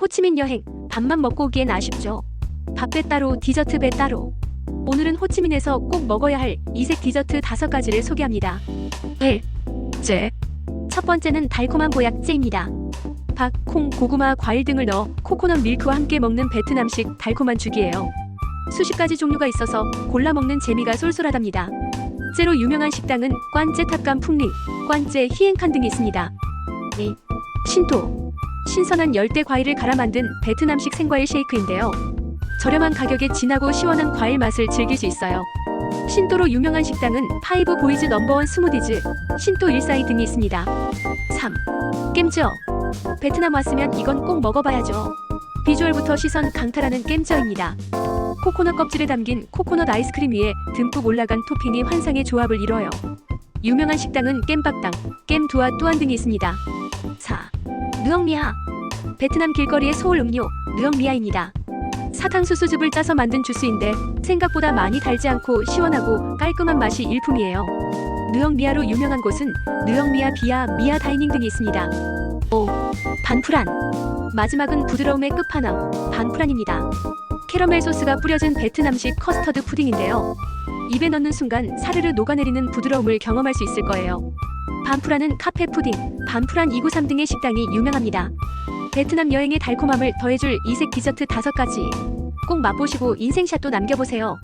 호치민 여행 밥만 먹고 오기엔 아쉽죠. 밥배 따로 디저트 배 따로. 오늘은 호치민에서 꼭 먹어야 할 이색 디저트 다섯 가지를 소개합니다. 1. 째. 첫 번째는 달콤한 보약제입니다. 밥, 콩, 고구마, 과일 등을 넣어 코코넛 밀크와 함께 먹는 베트남식 달콤한 죽이에요. 수십 가지 종류가 있어서 골라 먹는 재미가 쏠쏠하답니다. 째로 유명한 식당은 관제 탑감 풍링, 관제 히엔칸 등이 있습니다. 2. 신토. 신선한 열대 과일을 갈아 만든 베트남식 생과일 쉐이크인데요. 저렴한 가격에 진하고 시원한 과일 맛을 즐길 수 있어요. 신도로 유명한 식당은 파이브 보이즈 넘버원 스무디즈, 신도 일사이 등이 있습니다. 3. 겜저. 베트남 왔으면 이건 꼭 먹어봐야죠. 비주얼부터 시선 강탈하는 겜저입니다. 코코넛 껍질에 담긴 코코넛 아이스크림 위에 듬뿍 올라간 토핑이 환상의 조합을 이뤄요. 유명한 식당은 겜박당, 겜두아 또한 등이 있습니다. 4. 누엉미아. 베트남 길거리의 소울 음료, 누엉미아입니다. 사탕수수즙을 짜서 만든 주스인데 생각보다 많이 달지 않고 시원하고 깔끔한 맛이 일품이에요. 누엉미아로 유명한 곳은 누엉미아 비아, 미아 다이닝 등이 있습니다. 5. 반프란. 마지막은 부드러움의 끝판왕, 반프란입니다. 캐러멜 소스가 뿌려진 베트남식 커스터드 푸딩인데요. 입에 넣는 순간 사르르 녹아내리는 부드러움을 경험할 수 있을 거예요. 반프란은 카페 푸딩, 반프란 293 등의 식당이 유명합니다. 베트남 여행의 달콤함을 더해줄 이색 디저트 다섯 가지. 꼭 맛보시고 인생샷도 남겨보세요.